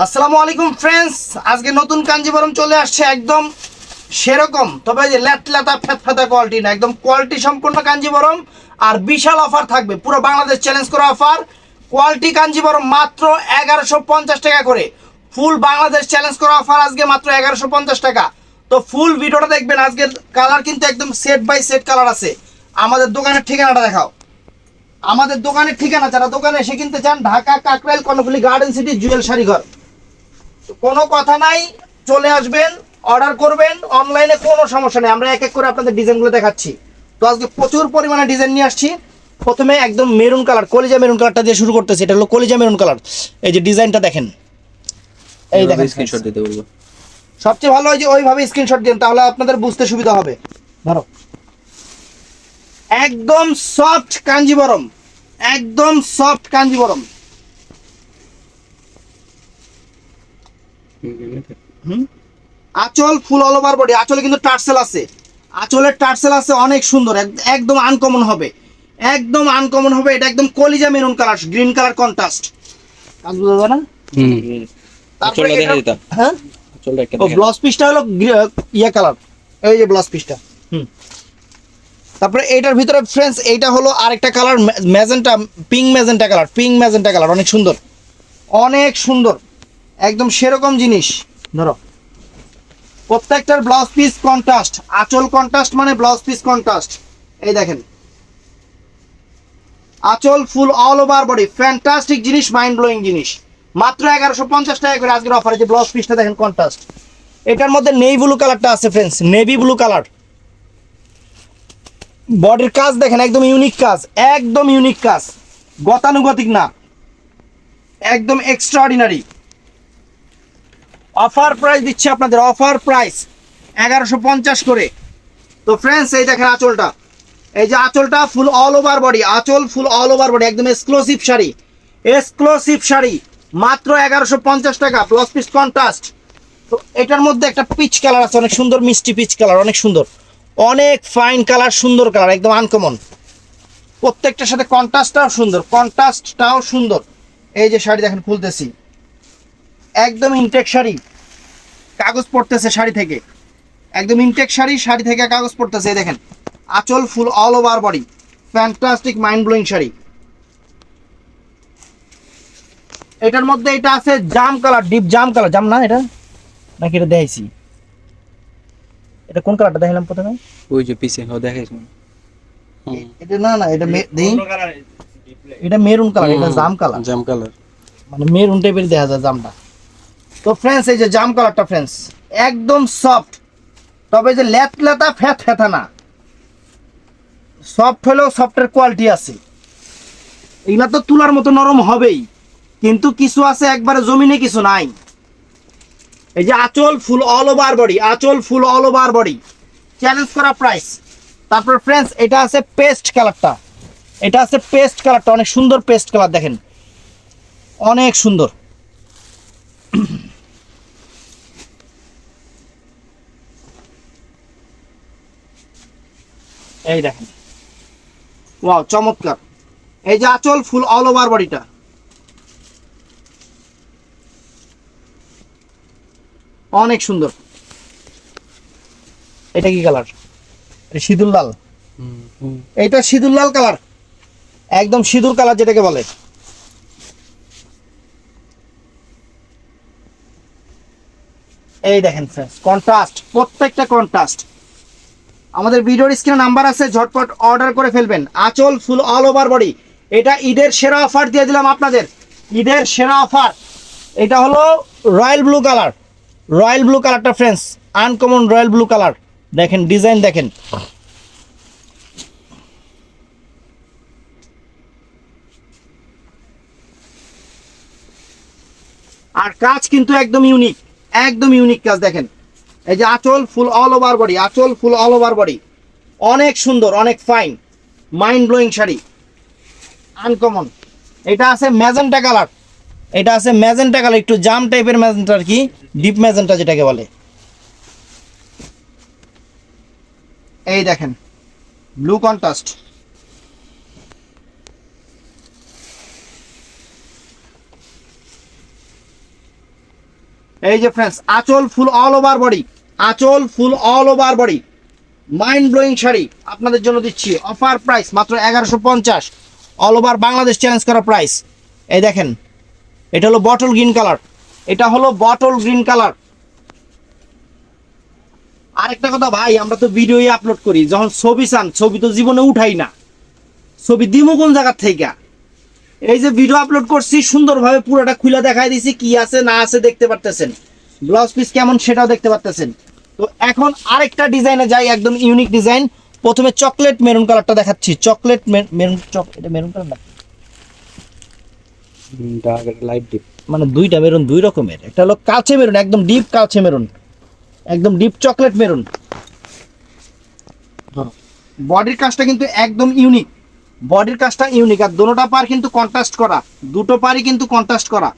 আসসালামু আলাইকুম ফ্রেন্ডস আজকে নতুন কাঞ্জিবরম চলে আসছে একদম সেরকম, তবে যে ল্যাটলাতা ফ্যাতফাতা কোয়ালিটি না, একদম কোয়ালিটি সম্পূর্ণ কাঞ্জিবরম। আর বিশাল অফার থাকবে, পুরো বাংলাদেশ চ্যালেঞ্জ করা অফার কোয়ালিটি কাঞ্জিবরম মাত্র এগারোশো পঞ্চাশ টাকা করে। ফুল বাংলাদেশ চ্যালেঞ্জ করা অফার আজকে মাত্র এগারোশো পঞ্চাশ টাকা। তো ফুল ভিডিওটা দেখবেন, আজকের কালার কিন্তু একদম সেট বাই সেট কালার আছে। আমাদের দোকানের ঠিকানাটা দেখাও। আমাদের দোকানের ঠিকানা, যারা দোকানে এসে কিনতে চান, Dhaka Kakrail Karnaphuli garden city jewel শাড়িঘর কোনো কথা নাই চলে আসবেন অর্ডার করবেন অনলাইনে কোনো সমস্যা নেই। আমরা এক এক করে আপনাদের ডিজাইনগুলো দেখাচ্ছি। তো আজকে প্রচুর পরিমাণে ডিজাইন নিয়ে আসছি। প্রথমে একদম মেরুন কালার কলিজা মেরুন কালারটা দিয়ে শুরু করতেছি। এটা হলো কলিজা মেরুন কালার এই যে ডিজাইনটা দেখেন। এই দেখেন স্ক্রিনশট দিতে বলব। সবচেয়ে ভালো হয় যে ওইভাবে স্ক্রিনশট দিন তাহলে আপনাদের বুঝতে সুবিধা হবে। ধরো। একদম সফট কাঞ্জিবরম। একদম সফট কাঞ্জিবরম। আঁচল ফুল অল ওভার বডি আঁচলে কিন্তু টার্সেল আছে। আঁচলের টার্সেল আছে অনেক সুন্দর এক- একদম আনকমন হবে। একদম আনকমন হবে এটা একদম কলিজা maroon colour green colour contrast কাজ বোঝা যায় না? হুম। তারপরে এটা- হ্যাঁ? ও ব্লাউজ পিসটা হলো ইয়ে কালার এই যে ব্লাউজ পিসটা হুম। তারপরে এটার ভিতরে ফ্রেন্ডস এইটা হলো আরেকটা colour magenta pink magenta colour pink magenta colour অনেক সুন্দর। অনেক সুন্দর। একদম সেরকম জিনিস। ধরো। প্রত্যেকটার ব্লাউজ পিস কন্ট্রাস্ট আঁচল কন্ট্রাস্ট মানে ব্লাউজ পিস কন্ট্রাস্ট এই দেখেন। আঁচল full all over body fantastic জিনিস মাইন্ড ব্লোয়িং জিনিস। মাত্র এগারোশো পঞ্চাশ টাকা করে আজকের অফারে যে ব্লাউজ পিসটা দেখেন কন্ট্রাস্ট এটার মধ্যে নেই ব্লু কালারটা আছে ফ্রেন্ডস নেভি ব্লু কালার বডির কাজ দেখেন, একদম ইউনিক কাজ। একদম ইউনিক কাজ। গতানুগতিক না। একদম এক্সট্রাঅর্ডিনারি অফার প্রাইস দিচ্ছে আপনাদের, অফার প্রাইস। এগারোশো পঞ্চাশ করে। তো ফ্রেন্ডস এই দেখেন আঁচলটা। এই যে আঁচলটা ফুল অল ওভার বডি আঁচল ফুল অল ওভার বডি একদম এক্সক্লুসিভ শাড়ি। এক্সক্লুসিভ শাড়ি, মাত্র এগারোশো পঞ্চাশ টাকা প্লাস পিস কন্ট্রাস্ট তো এটার মধ্যে একটা পিচ কালার আছে, অনেক সুন্দর, মিষ্টি পিচ কালার অনেক সুন্দর। অনেক ফাইন কালার সুন্দর কালার একদম আনকমন প্রত্যেকটার সাথে কন্ট্রাস্টটাও সুন্দর কন্ট্রাস্টটাও সুন্দর। এই যে শাড়ি দেখেন, খুলতেছি। একদম ইনটেক শাড়ি। কাগজ পড়তেছে শাড়ি থেকে। একদম ইনটেক শাড়ি শাড়ি থেকে কাগজ পড়তেছে এই দেখেন। আঁচল full all over body fantastic mind blowing sari. এটার মধ্যে এটা আছে জাম কালার ডিপ জাম কালার। জাম না এটা? নাকি এটা দেখাইছি? এটা কোন কালারটা দেখালাম প্রথমে? ওই যে পিছে ও দেখাইছ এটা না না এটা মে- দেই। এটা মেরুন কালার এটা জাম কালার। জাম কালার। মানে মেরুন টাইপের দেখা যায় জামটা। তো ফ্রেন্ডস এই যে জাম কালারটা ফ্রেন্ডস একদম সফট তবে যে লেত লেতা, ফ্যাত ফ্যাথা না। সফট হলেও সফটের কোয়ালিটি আছে। এগুলা তো তুলার মতো নরম হবেই। কিন্তু কিছু আছে একবারে জমিনে, কিছু নাই। এই যে আঁচল ফুল অল ওভার বডি আঁচল full all over body challenge করা প্রাইস তারপর ফ্রেন্ডস এটা আছে পেস্ট কালারটা এটা আছে পেস্ট কালারটা অনেক সুন্দর পেস্ট কালার দেখেন। অনেক সুন্দর। এই দেখেন। ওয়াও চমৎকার। এই যে আঁচল ফুল অল ওভার বডিটা অনেক সুন্দর। এটা কি কালার সিঁদুর লাল। এইটা সিঁদুর লাল কালার একদম সিঁদুর কালার যেটাকে বলে। এই দেখেন ফ্রেন্ডস কন্ট্রাস্ট প্রত্যেকটা কন্ট্রাস্ট আমাদের ভিডিওর স্ক্রিনে নাম্বার আছে, ঝটপট অর্ডার করে ফেলবেন। আঁচল ফুল অল ওভার বডি এটা ঈদের সেরা অফার দিয়ে দিলাম আপনাদের। ঈদের সেরা অফার এটা হলো royal blue colour royal blue কালারটা friends uncommon royal blue colour দেখেন ডিজাইন দেখেন। আর কাজ কিন্তু একদম ইউনিক একদম ইউনিক কাজ দেখেন। এই যে আঁচল ফুল অল ওভার বডি আঁচল ফুল অল ওভার বডি অনেক সুন্দর, অনেক fine mind blowing sari. Uncommon এটা আছে ম্যাজেন্টা কালার এটা আছে ম্যাজেন্টা কালার একটু জাম টাইপের ম্যাজেন্টা আর কি ডিপ ম্যাজেন্টা যেটাকে বলে। এই দেখেন ব্লু কন্ট্রাস্ট এই যে ফ্রেন্ডস আঁচল ফুল অল ওভার বডি আঁচল full all over body mind blowing sari আপনাদের জন্য দিচ্ছি। অফার প্রাইস মাত্র এগারোশো পঞ্চাশ অল ওভার বাংলাদেশ চ্যালেঞ্জ করা প্রাইস এই দেখেন, এটা হলো বটল গ্রিন কালার এটা হলো বটল গ্রিন কালার আরেকটা কথা ভাই, আমরা তো ভিডিওই আপলোড করি, যখন ছবি চান, ছবি তো জীবনে উঠাই না। ছবি দিমো কোন জায়গার থেকে? এই যে ভিডিও আপলোড করছি সুন্দরভাবে পুরোটা খুলে দেখাই দিছি কি আছে না আছে দেখতে পারতেছেন। ব্লাউজ পিস কেমন সেটাও দেখতে পারতেছেন। তো এখন আরেকটা ডিজাইনে যাই একদম ইউনিক ডিজাইন প্রথমে চকলেট মেরুন কালারটা দেখাচ্ছি। চকলেট মেরুন চক এটা মেরুন কালার না? লাইট ডিপ মানে দুইটা মেরুন দুই রকমের। একটা হলো কালচে মেরুন একদম ডিপ কালচে মেরুন একদম ডিপ চকলেট মেরুন বডির কাজটা কিন্তু একদম ইউনিক বডির কাজটা ইউনিক আর দুটোটা পার কিন্তু কন্ট্রাস্ট করা, দুটো পারই কিন্তু কন্ট্রাস্ট করা।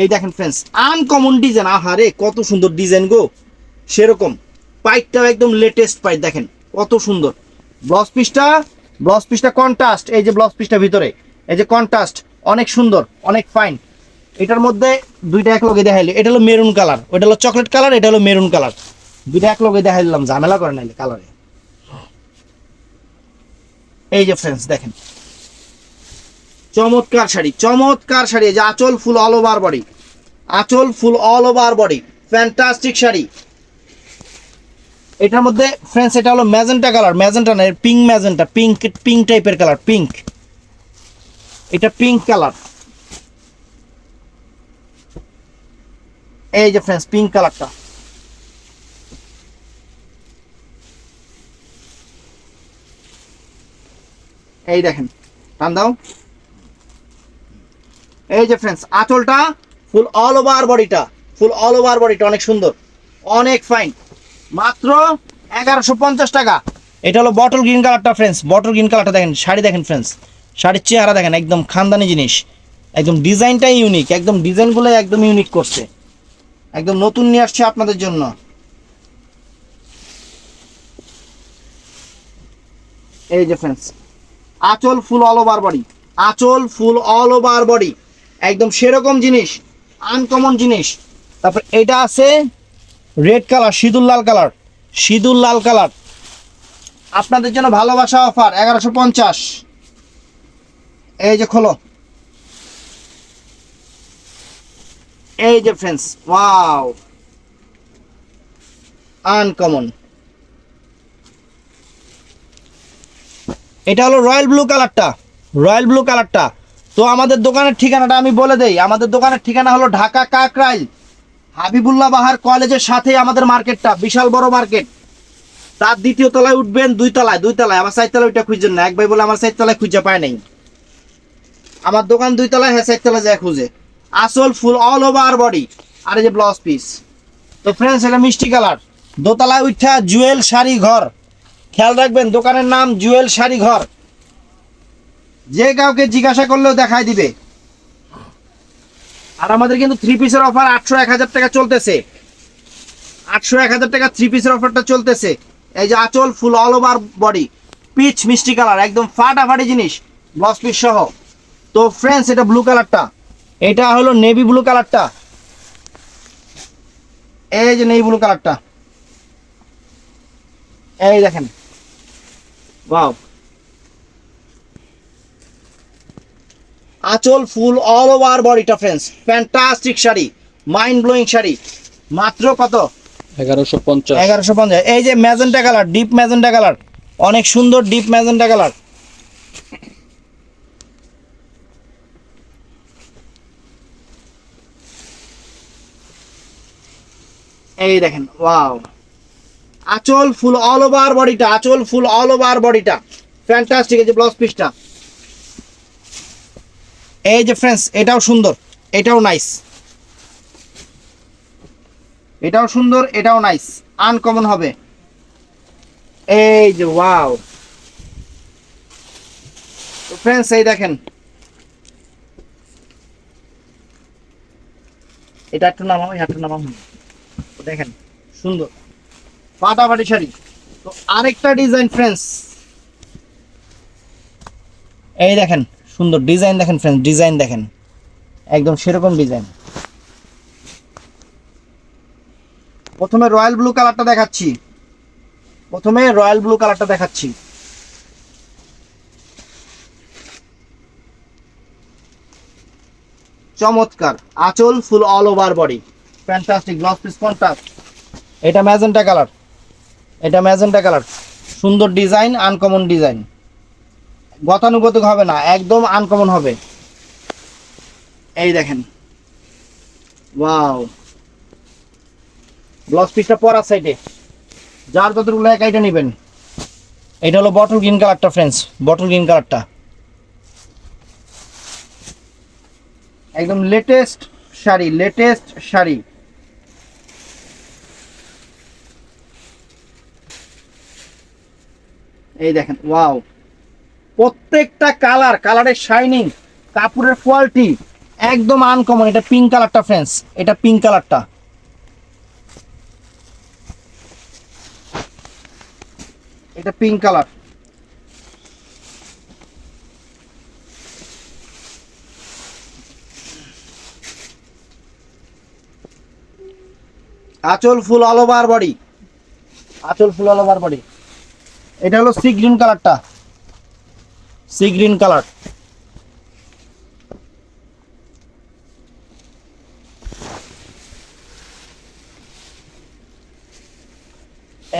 এই দেখেন ফ্রেন্ডস আনকমন ডিজাইন আহারে, কত সুন্দর ডিজাইন গো। সেরকম পাইটটাও একদম লেটেস্ট পাইট দেখেন, কত সুন্দর। ব্লাউজ পিসটা ব্লাউজ পিসটা কন্ট্রাস্ট এই যে ব্লাউজ পিসটা ভিতরে, এই যে কন্ট্রাস্ট অনেক সুন্দর, অনেক ফাইন এটার মধ্যে দুইটা এক লগে দেখাইলে, এটা হলো মেরুন কালার ওটা হলো চকলেট কালার এটা হলো মেরুন কালার দুইটা এক লগে দেখাই দিলাম, ঝামেলা করে নাইলে কালারে এই যে ফ্রেন্ডস দেখেন। চমৎকার শাড়ি চমৎকার শাড়ি যে আঁচল ফুল অল ওভার বডি আঁচল full all over body fantastic sari. এটার মধ্যে ফ্রেন্ডস এটা হলো ম্যাজেন্টা কালার ম্যাজেন্টা না পিঙ্ক ম্যাজেন্টা পিঙ্ক পিঙ্ক টাইপের কালার পিঙ্ক এটা পিঙ্ক কালার এই যে ফ্রেন্ডস পিঙ্ক কালারটা এই দেখেন, টান দাও। এই যে ফ্রেন্ডস আঁচলটা ফুল অল ওভার বডিটা ফুল অল ওভার বডিটা অনেক সুন্দর, অনেক ফাইন মাত্র এগারোশো পঞ্চাশ টাকা। এটা হলো বটল গ্রিন কালারটা ফ্রেন্ডস বটল গ্রিন কালারটা দেখেন, শাড়ি দেখেন ফ্রেন্ডস শাড়ির চেহারা দেখেন, একদম খানদানি জিনিস, একদম ডিজাইনটাই ইউনিক একদম ডিজাইনগুলো একদম ইউনিক করছে। একদম নতুন নিয়ে আসছে আপনাদের জন্য। এই যে ফ্রেন্ডস আঁচল ফুল অল ওভার বডি আঁচল ফুল অল ওভার বডি একদম সেরকম জিনিস আনকমন জিনিস। তারপর এটা আছে রেড কালার সিঁদুর লাল কালার সিঁদুর লাল কালার আপনাদের জন্য ভালোবাসা অফার এগারোশো পঞ্চাশ। এই যে খোলো। এই যে ফ্রেন্ডস ওয়াও আনকমন এটা হলো রয়্যাল ব্লু কালারটা, রয়্যাল ব্লু কালারটা। তো আমাদের দোকানের ঠিকানাটা আমি বলে দেই, আমাদের দোকানের ঠিকানা হলো ঢাকা কাকরাইল, হাবিবুল্লাহ বাহার কলেজের সাথেই আমাদের মার্কেটটা, বিশাল বড় মার্কেট। তার দ্বিতীয় তলায় উঠবেন দুই তলায় দুই তলায়, আমার সাইড তলায় ওইটা খুঁজছেন না, এক ভাই বলে আমার সাইড তলায় খুঁজে পায় নাই। আমার দোকান দুই তলায় হ্যাঁ সাইড তলায় যায় খুঁজে। আসল ফুল অল ওভার বডি আর এই যে ব্লাউজ পিস তো ফ্রেন্ডস এটা মিষ্টি কালার। দোতলায় উঠা জুয়েল শাড়ি ঘর। খেয়াল রাখবেন, দোকানের নাম জুয়েল শাড়ি ঘর। যে কাউকে জিজ্ঞাসা করলেও দেখাই দিবে। আর আমাদের কিন্তু থ্রি পিসের অফার আটশো এক হাজার টাকা চলতেছে। আটশো এক হাজার টাকা থ্রি পিসের অফারটা চলতেছে। এই যে আঁচল full all over body peach মিষ্টি কালার একদম ফাটাফাটি জিনিস ব্লাউজ পিস সহ। তো ফ্রেন্ডস এটা ব্লু কালারটা এটা হলো নেভি ব্লু কালারটা এই যে নেভি ব্লু কালারটা এই দেখেন। ওয়াও আঁচল ফুল অল ওভার বডিটা friends fantastic sari. Mind blowing sari. মাত্র কত? এগারোশো পঞ্চাশ। এগারোশো পঞ্চাশ। এই যে magenta colour deep magenta colour অনেক সুন্দর ডিপ ম্যাজেন্টা কালার এই দেখেন ওয়াও আঁচল ফুল অল ওভার বডিটা আঁচল ফুল অল ওভার বডিটা ফ্যান্টাস্টিক এই যে ব্লাউজ পিসটা এই যে ফ্রেন্ডস এটাও সুন্দর, এটাও নাইস এটাও সুন্দর, এটাও নাইস আনকমন হবে। এই যে ওয়াও ফ্রেন্ডস এই দেখেন। এটা একটু নামাও একটু নামাও। দেখেন, সুন্দর। ফাটাফাটি শাড়ি। তো আরেকটা ডিজাইন ফ্রেন্ডস এই দেখেন, সুন্দর ডিজাইন দেখেন ফ্রেন্ডস ডিজাইন দেখেন। একদম সেরকম ডিজাইন প্রথমে রয়্যাল ব্লু কালারটা দেখাচ্ছি। প্রথমে রয়্যাল ব্লু কালারটা দেখাচ্ছি। চমৎকার, আঁচল full all over body fantastic gloss piece contrast এটা ম্যাজেন্টা কালার এটা ম্যাজেন্টা কালার। সুন্দর ডিজাইন আনকমন ডিজাইন। গতানুগতিক হবে না, একদম আনকমন হবে। এই দেখেন। ওয়াও। ব্লাউজ পিসটা পরার সাইডে যার যতটুকু লাগে এটা নেবেন। এটা হলো বটল গ্রিন কালারটা ফ্রেন্ডস বটল গ্রিন কালারটা। একদম লেটেস্ট শাড়ি লেটেস্ট শাড়ি। এই দেখেন, ওয়াও। প্রত্যেকটা কালার, কালারের শাইনিং কাপড়ের কোয়ালিটি একদম আনকমন এটা পিঙ্ক কালারটা ফ্রেন্ডস এটা পিঙ্ক কালারটা। এটা পিঙ্ক কালার। আঁচল ফুল অল ওভার বডি আঁচল ফুল অল ওভার বডি এটা হলো সি গ্রিন কালারটা সি গ্রিন কালার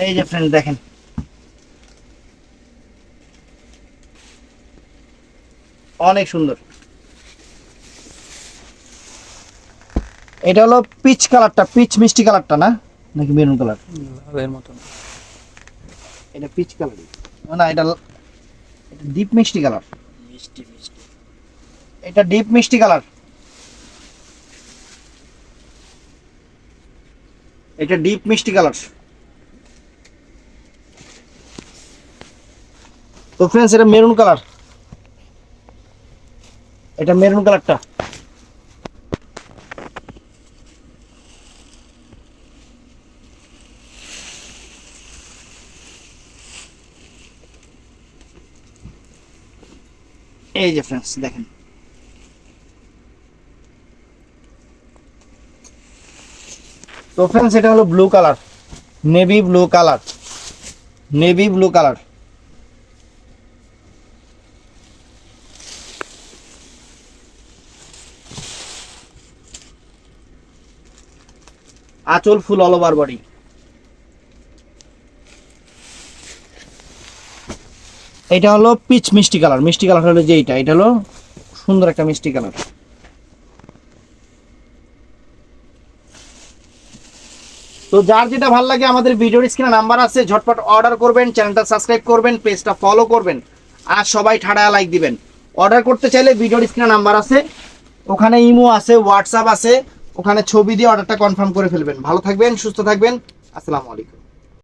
এই যে ফ্রেন্ড দেখেন। অনেক সুন্দর। এটা হলো পিচ কালারটা পিচ মিষ্টি কালারটা না? নাকি মেরুন কালার লালের মতন। এটা পিচ কালার না এটা এটা ডিপ মিষ্টি কালার মিষ্টি মিষ্টি। এটা ডিপ মিষ্টি কালার এটা ডিপ মিষ্টি কালার তো ফ্রেন্ডস এটা মেরুন কালার এটা মেরুন কালারটা ফ্রেন্ডস দেখেন। তো ফ্রেন্ডস এটা হলো blue colour navy blue colour navy blue colour আঁচল ফুল অল ওভার বডি এটা হলো পিচ মিষ্টি কালার। মিষ্টি কালার হলো যে এইটা এটা হলো সুন্দর একটা মিষ্টি কালার। তো যার যেটা ভালো লাগে আমাদের ভিডিওর স্ক্রিনে নাম্বার আছে, ঝটপট অর্ডার করবেন, চ্যানেলটা সাবস্ক্রাইব করবেন, পেজটা ফলো করবেন, আর সবাই ঠাড়া লাইক দিবেন। অর্ডার করতে চাইলে ভিডিওর স্ক্রিনে নাম্বার আছে, ওখানে ইমো আছে, হোয়াটসঅ্যাপ আছে, ওখানে ছবি দিয়ে অর্ডারটা কনফার্ম করে ফেলবেন। ভালো থাকবেন, সুস্থ থাকবেন, আসসালামু আলাইকুম।